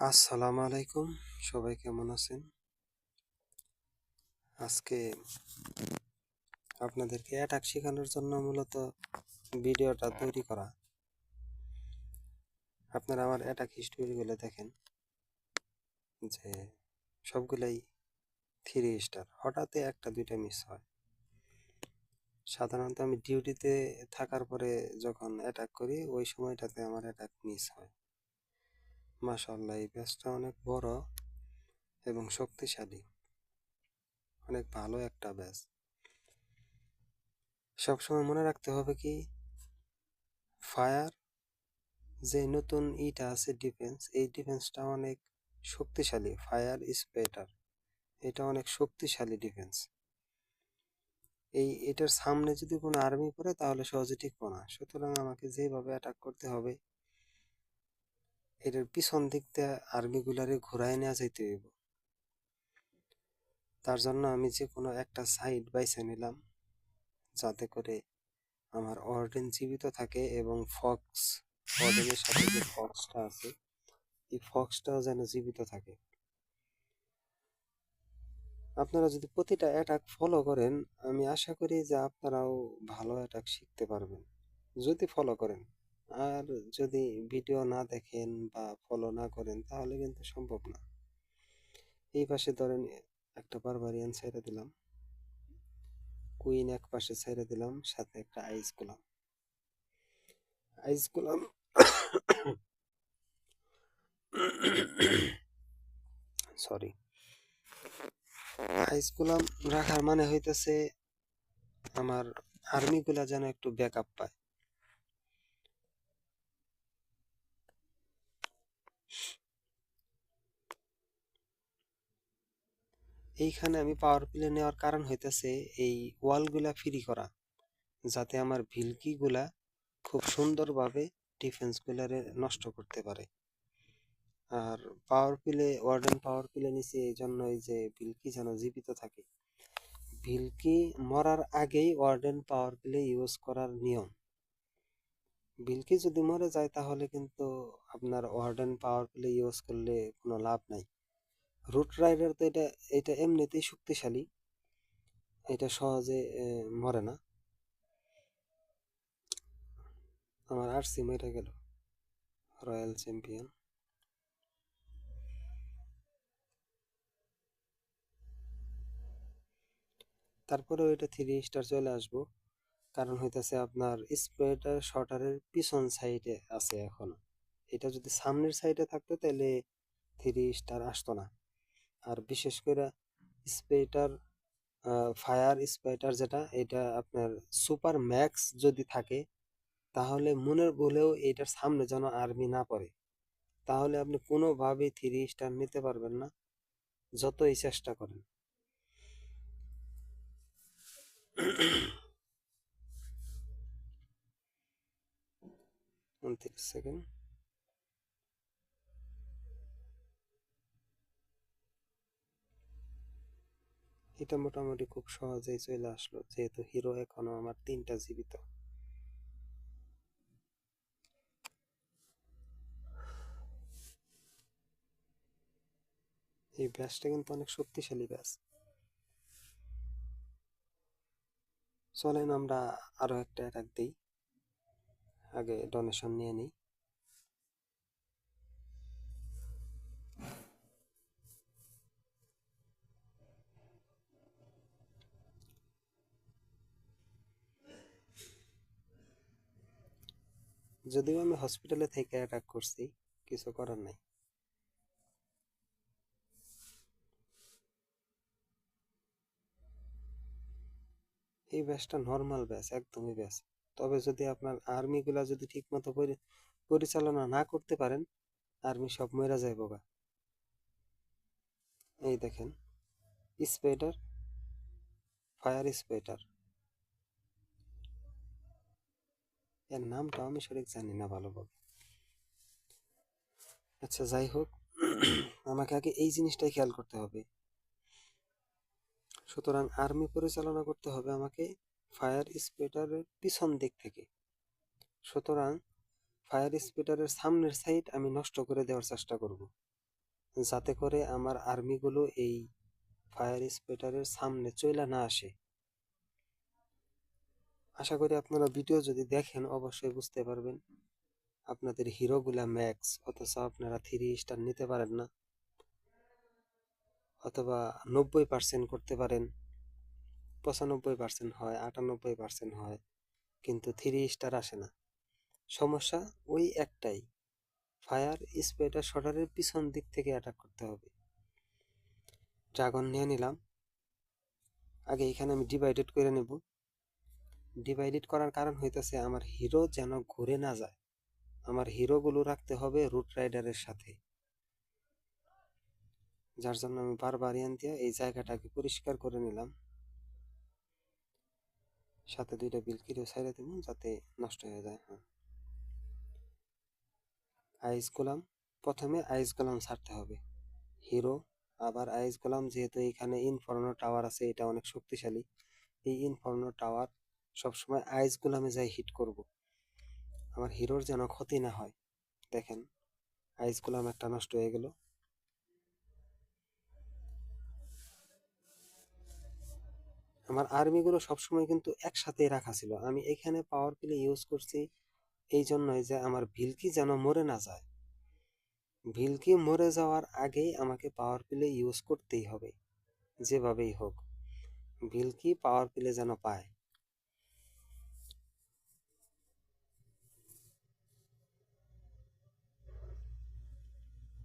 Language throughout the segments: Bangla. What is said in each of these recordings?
আসসালামু আলাইকুম। সবাই কেমন আছেন? আজকে আপনাদেরকে অ্যাটাক শেখানোর জন্য মূলত ভিডিওটা তৈরি করা। আপনারা আমার অ্যাটাক হিস্টোরিগুলো দেখেন। যে সবগুলাই থ্রি স্টার হঠাৎ একটা, দুইটা মিস হয়। সাধারণত আমি ডিউটিতে থাকার পরে যখন অ্যাটাক করি, ওই সময়টাতে আমার অ্যাটাক মিস হয়। মাশাল্লাহ এই ব্যাচটা অনেক বড় এবং শক্তিশালী। অনেক ভালো একটা ব্যাচ। সবসময় মনে রাখতে হবে কি, ফায়ার যে নতুন ইটা আছে ডিফেন্স, এই ডিফেন্সটা অনেক শক্তিশালী। ফায়ার স্পেটার এটা অনেক শক্তিশালী ডিফেন্স। এই এটার সামনে যদি কোনো আর্মি পড়ে তাহলে সহজে টিকবো না। সুতরাং আমাকে যেভাবে অ্যাটাক করতে হবে এটার পিছন দিক দিয়ে আর্মিগুলারে ঘুরাই নেওয়া যাইতে হইব। তার জন্য আমি যে কোনো একটা সাইড বাইছে নিলাম, যাতে করে আমার অর্ডেন জীবিত থাকে এবং ফক্স অর্ডেনের সাথে যে ফক্সটা আছে, এই ফক্সটাও যেন জীবিত থাকে। আপনারা যদি প্রতিটা অ্যাটাক ফলো করেন, আমি আশা করি যে আপনারাও ভালো অ্যাটাক শিখতে পারবেন। যদি ফলো করেন। আর যদি ভিডিও না দেখেন বা ফলো না করেন, তাহলে কিন্তু সম্ভব না। এই পাশে ধরেন, একটা বারবারিয়ান ছেড়ে দিলাম। কুইন এক পাশে ছেড়ে দিলাম, সাথে একটা আইস গোলাম। আইস গোলাম সরি আইস গোলাম রাখার মানে হইতেছে, আমার আর্মিগুলা যেন একটু ব্যাকআপ পায়। এইখানে আমি পাওয়ার প্লে নেওয়ার কারণ হইতেছে এই ওয়ালগুলা ফ্রি করা, যাতে আমার ভিলকিগুলা খুব সুন্দরভাবে ডিফেন্স ডিফেন্সগুলারে নষ্ট করতে পারে। আর পাওয়ার প্লে ওয়ার্ডেন পাওয়ার প্লে নিচে এই জন্যই যে ভিলকি যেন জীবিত থাকে, ভিলকি মরার আগেই ওয়ার্ডেন পাওয়ার প্লে ইউজ করার নিয়ম। ভিলকি যদি মরে যায় তাহলে কিন্তু আপনার ওয়ার্ডেন পাওয়ার প্লে ইউজ করলে কোনো লাভ নাই। রুট রাইডার তো এটা এটা এমনিতেই শক্তিশালী। এটা সহজে মরে না। আমার আরসি মেরে গেল রয়্যাল চ্যাম্পিয়ন তারপরে ওইটা থ্রি স্টার চলে আসব। কারণ হইতেছে আপনার স্প্রেটার শটারের পিছন সাইডে আছে এখন। এটা যদি সামনের সাইডে থাকতো তাহলে থ্রি স্টার আসতো না। আর বিশেষ করে স্প্রেটার ফায়ার স্প্রেটার যেটা, এটা আপনার সুপার ম্যাক্স যদি থাকে, তাহলে মনের বলেও এটার সামনে যেন আর্মি না পড়ে। তাহলে আপনি কোনোভাবেই থ্রি স্টার নিতে পারবেন না, যতই চেষ্টা করেন। উনত্রিশ সেকেন্ড এটা মোটামুটি খুব সহজেই চলে আসলো, যেহেতু হিরো এখনও আমার তিনটা জীবিত। এই ব্যাসটা কিন্তু অনেক শক্তিশালী ব্যাস চলেন আমরা আরও একটা অ্যাটাক দিই। আগে ডোনেশন নিয়ে নিই। যদিও আমি হসপিটালে থেকে অ্যাটাক করছি, কিছু করার নাই। এই ব্যাচটা নর্মাল ব্যাচ একদমই ব্যাচ তবে যদি আপনার আর্মিগুলা যদি ঠিক ঠিকমতো পরিচালনা না করতে পারেন আর্মি সব মেরা যায় বোকা এই দেখেন স্পেটার ফায়ার স্পেটার এর নামটা আমি সঠিক জানি না ভালোভাবে। আচ্ছা যাই হোক, আমাকে আগে এই জিনিসটাই খেয়াল করতে হবে। সুতরাং আর্মি পরিচালনা করতে হবে আমাকে ফায়ার স্পেটারের পিছন দিক থেকে। সুতরাং ফায়ার স্পেটারের সামনের সাইড আমি নষ্ট করে দেওয়ার চেষ্টা করব, যাতে করে আমার আর্মিগুলো এই ফায়ার স্পেটারের সামনে চইলা না আসে। আশা করি আপনারা ভিডিও যদি দেখেন, অবশ্যই বুঝতে পারবেন। আপনাদের হিরোগুলা ম্যাক্স, অথচ আপনারা থ্রি স্টার নিতে পারেন না। অথবা নব্বই পার্সেন্ট করতে পারেন, পঁচানব্বই পার্সেন্ট হয়, আটানব্বই পার্সেন্ট হয়, কিন্তু থ্রি স্টার আসে না। সমস্যা ওই একটাই, ফায়ার স্প্রেটার শটারের পিছন দিক থেকে অ্যাটাক করতে হবে। ড্রাগন নিয়ে নিলাম। আগে এখানে আমি ডিভাইডেড করে নেব। ডিভাইডেড করার কারণ হইতেছে আমার হিরো যেন ঘুরে না যায়। আমার হিরোগুলো রাখতে হবে রুট রাইডারের সাথে। যার জন্য আমি বারবার ইয়ান দিয়ে এই জায়গাটাকে পরিষ্কার করে নিলাম। সাথে দুইটা বিলকিরিও ছাইড়ে দেবো যাতে নষ্ট হয়ে যায় হ্যাঁ। আইস গোলাম, প্রথমে আইস গোলাম ছাড়তে হবে। হিরো আবার আইস গোলাম যেহেতু এখানে ইনফর্নো টাওয়ার আছে, এটা অনেক শক্তিশালী। এই ইনফর্নো টাওয়ার সবসময় আইস আমি যাই হিট করব। আমার হিরোর যেন ক্ষতি না হয়। দেখেন, আইস আমার একটা নষ্ট হয়ে গেল। আমার আর্মিগুলো সবসময় কিন্তু একসাথেই রাখা ছিল। আমি এখানে পাওয়ার প্লে ইউজ করছি এই জন্যই যে আমার ভিলকি যেন মরে না যায়। ভিলকি মরে যাওয়ার আগেই আমাকে পাওয়ার প্লে ইউজ করতেই হবে, যেভাবেই হোক। ভিলকি পাওয়ার প্লে যেন পায়।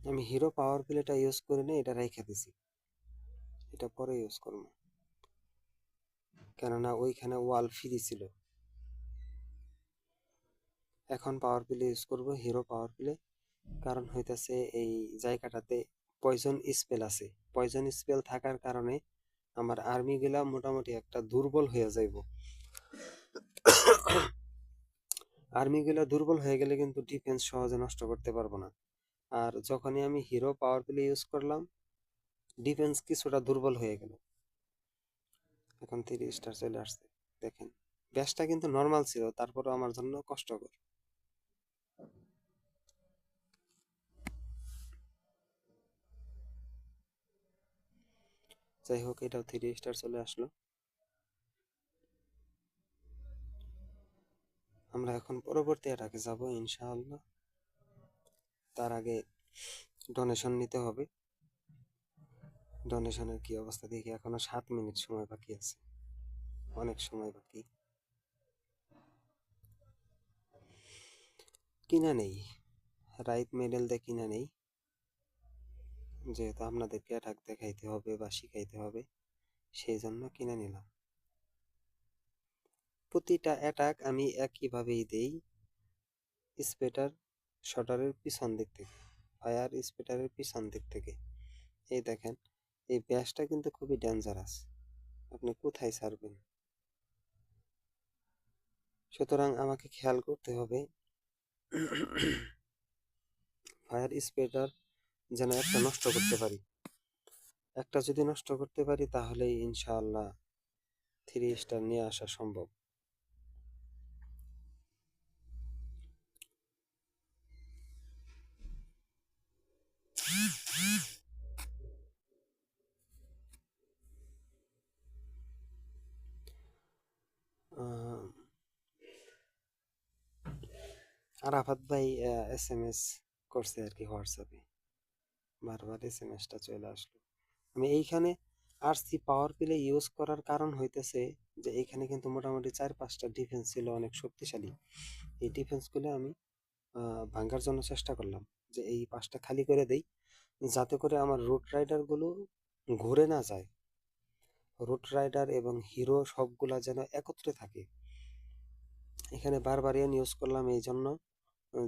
আমি হিরো পাওয়ার প্লেটা ইউজ করে নিয়ে এটা রেখে দিছি। এটা পরে ইউজ করব। কেননা ওইখানে ওয়াল ফ্রি ছিল। এখন পাওয়ার প্লে ইউজ করব হিরো পাওয়ার প্লে কারণ হইতাছে এই জায়গাটাতে পয়জন স্পেল আছে। পয়জন স্পেল থাকার কারণে আমার আর্মিগুলা মোটামুটি একটা দুর্বল হয়ে যাইব। আর্মিগুলা দুর্বল হয়ে গেলে কিন্তু ডিফেন্স সহজে নষ্ট করতে পারব না। আর যখনই আমি হিরো পাওয়ার প্লে ইউজ করলাম ডিফেন্স কিছুটা দুর্বল হয়ে গেল। এখন স্টার চলে আসছে, দেখেন। ব্যাসটা কিন্তু নর্মাল ছিল, তারপরও আমার জন্য কষ্টকর। যাই হোক, এটাও থ্রি স্টার চলে আসলো। আমরা এখন পরবর্তী এটাকে যাব, ইনশাআল্লাহ। তার আগে ডোনেশন নিতে হবে। ডোনেশনের কি অবস্থা দেখি, এখনও সাত মিনিট সময় বাকি আছে। অনেক সময় বাকি। কিনা নেই। রাইট মেডেল দিয়ে কিনা নেই। যেহেতু আপনাদেরকে অ্যাটাক দেখাইতে হবে বা শিখাইতে হবে, সেই জন্য কিনে নিলাম। প্রতিটা অ্যাটাক আমি একইভাবেই দেই। স্পেটার শটারের পিছন দিক থেকে ফায়ার স্পেটারের পিছন দিক থেকে। এই দেখেন, এই ব্যাসটা কিন্তু খুবই ডেঞ্জারাস আপনি কোথায় ছাড়বেন? সুতরাং আমাকে খেয়াল করতে হবে ফায়ার স্প্রেটার যেন একটা নষ্ট করতে পারি। একটা যদি নষ্ট করতে পারি তাহলেই ইনশাআল্লাহ থ্রি স্টার নিয়ে আসা সম্ভব। আরাফাত ভাই এস এম এস করছে আর কি হোয়াটসঅ্যাপে বারবার এস এম এসটা চলে আসলো। আমি এইখানে আরসি পাওয়ার প্লে ইউজ করার কারণ হইতেছে যে, এইখানে কিন্তু মোটামুটি চার পাঁচটা ডিফেন্স ছিল অনেক শক্তিশালী। এই ডিফেন্সগুলো আমি ভাঙ্গার জন্য চেষ্টা করলাম যে, এই পাঁচটা খালি করে দেই যাতে করে আমার রুট রাইডারগুলো ঘুরে না যায়। রুট রাইডার এবং হিরো সবগুলা যেন একত্রে থাকে। এখানে বারবার ইউজ করলাম এই জন্য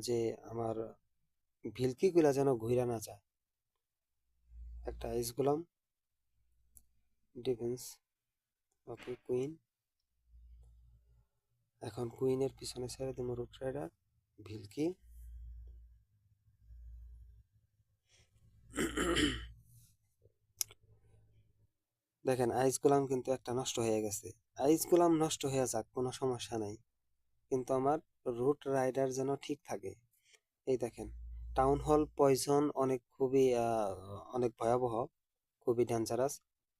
যে আমার ভিলকিগুলা যেন ঘুরা না যায়। একটা আইস গোলাম, ডিফেন্স, ওকে, কুইন। এখন কুইনের পিছনে ছেড়ে দেবো রুট রাইডার, ভিলকি। দেখেন, আইস গোলাম কিন্তু একটা নষ্ট হয়ে গেছে। আইস গোলাম নষ্ট হয়ে যাক, কোনো সমস্যা নাই। কিন্তু আমার রুট রাইডার যেন ঠিক থাকে। এই দেখেন টাউন হল পয়জন অনেক খুবই অনেক ভয়াবহ, খুবই ডেঞ্জারাস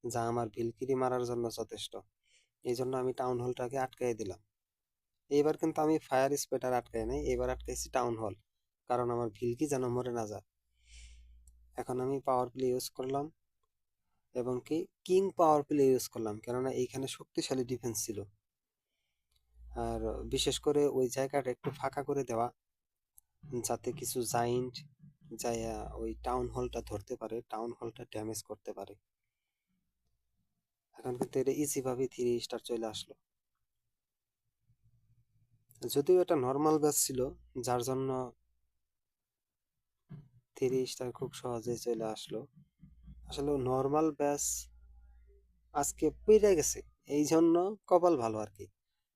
যা আমার ভিলকিরি মারার জন্য যথেষ্ট। এই জন্য আমি টাউন হলটাকে আটকাই দিলাম। এইবার কিন্তু আমি ফায়ার স্পেটার আটকাই নাই এবার আটকাইছি টাউন হল কারণ আমার ভিলকি যেন মরে না যায়। এখন আমি পাওয়ার প্লে ইউজ করলাম, এবং কি কিং পাওয়ার প্লে ইউজ করলাম, কেননা এইখানে শক্তিশালী ডিফেন্স ছিল। আর বিশেষ করে ওই জায়গাটা একটু ফাঁকা করে দেওয়া, যাতে কিছু জাইন্ট যাইয়া ওই টাউন হলটা ধরতে পারে টাউন হলটা ড্যামেজ করতে পারে। এখন কিন্তু এটা ইজি ভাবে থ্রি স্টার চলে আসলো। যদিও এটা নর্মাল ব্যাচ ছিল, যার জন্য থ্রি স্টার খুব সহজেই চলে আসলো। আসলে নর্মাল ব্যাচ আজকে পেরে গেছে এই জন্য কপাল ভালো আর কি।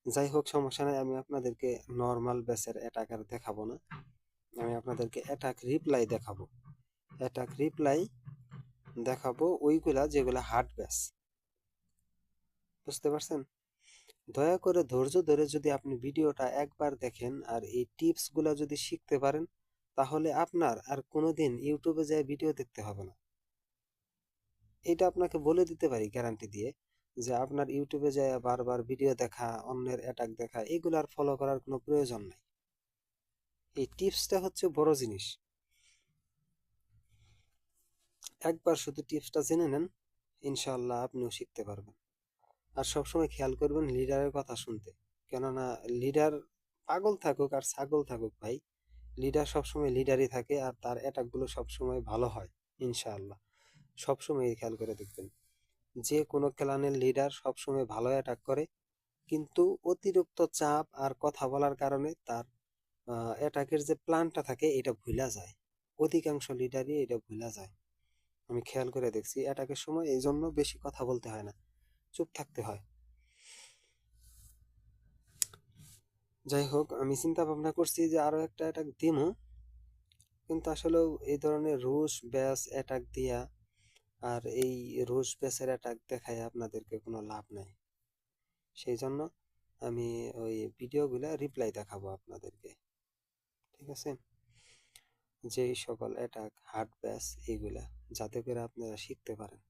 যাই হোক সমস্যা নাই, আমি আপনাদেরকে নর্মাল ব্যাচের অ্যাটাকার দেখাবো না। আমি আপনাদেরকে অ্যাটাক রিপ্লাই দেখাবো। অ্যাটাক রিপ্লাই দেখাবো ওইগুলা যেগুলা হার্ড ব্যাচ বুঝতে পারছেন? দয়া করে ধৈর্য ধরে যদি আপনি ভিডিওটা একবার দেখেন আর এই টিপসগুলা যদি শিখতে পারেন, তাহলে আপনার আর কোনোদিন ইউটিউবে যায় ভিডিও দেখতে হবে না। এটা আপনাকে বলে দিতে পারি গ্যারান্টি দিয়ে। যে আপনার ইউটিউবে যায় বারবার ভিডিও দেখা, অন্যের অ্যাটাক দেখা এগুলো আর ফলো করার কোনো প্রয়োজন নাই। এই টিপসটা হচ্ছে বড় জিনিস। একবার শুধু টিপসটা জেনে নেন, ইনশাআল্লাহ আপনিও শিখতে পারবেন। আর সবসময় খেয়াল করবেন লিডারের কথা শুনতে। কেননা লিডার পাগল থাকুক আর ছাগল থাকুক ভাই লিডার সবসময় লিডারই থাকে আর তার অ্যাটাকগুলো সবসময় ভালো হয়, ইনশাআল্লাহ। সবসময় খেয়াল করে দেখবেন। যে কোনো ক্লানের লিডার সবসময় ভালো অ্যাটাক করে। কিন্তু অতিরিক্ত চাপ আর কথা বলার কারণে তার অ্যাটাকের যে প্ল্যানটা থাকে, এটা ভুলা যায়। অধিকাংশ লিডারই এটা ভুলা যায়। আমি খেয়াল করে দেখছি অ্যাটাকের সময় এই জন্য বেশি কথা বলতে হয় না। চুপ থাকতে হয়। যাই হোক, আমি চিন্তা ভাবনা করছি যে আরও একটা অ্যাটাক দিমু। কিন্তু আসলেও এই ধরনের রুশ ব্যাস অ্যাটাক দিয়া আর এই রুশ ব্যাসের অ্যাটাক দেখায় আপনাদেরকে কোনো লাভ নাই। সেই জন্য আমি ওই ভিডিওগুলা রিপ্লাই দেখাবো আপনাদেরকে। ঠিক আছে? যেই সকল অ্যাটাক হার্ড ব্যাস এইগুলা যাতে করে আপনারা শিখতে পারেন।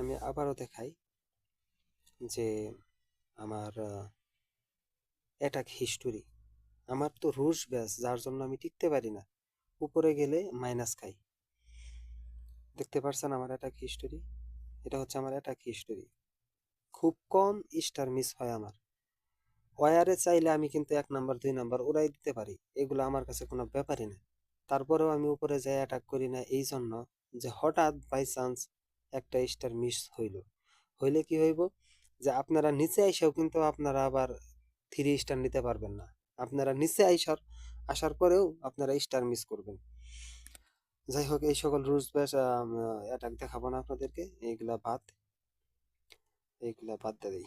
আমি আবারও দেখাই যে আমার অ্যাটাক হিস্টোরি আমার তো রুশ ব্যাস, যার জন্য আমি টিকতে পারি না। উপরে গেলে মাইনাস খাই। দেখতে পারছেন আমার অ্যাটাক হিস্টোরি এটা হচ্ছে আমার অ্যাটাক হিস্টোরি খুব কম স্টার মিস হয় আমার। ওয়ারে চাইলে আমি কিন্তু এক নাম্বার দুই নাম্বার ওরাই দিতে পারি। এগুলো আমার কাছে কোনো ব্যাপারই না। তারপরেও আমি উপরে যাই অ্যাটাক করি না, এই জন্য যে হঠাৎ বাই চান্স একটা স্টার মিস হইল। হইলে কি হইব? যে আপনারা নিচে আইসাও কিন্তু আপনারা আবার থ্রি স্টার নিতে পারবেন না। আপনারা নিচে আইসার আসার পরেও আপনারা স্টার মিস করবেন। যাই হোক, এই সকল রুলস ব্যাস অ্যাটাক দেখাবো না আপনাদেরকে। এইগুলা বাদ। এইগুলা বাদ দেয়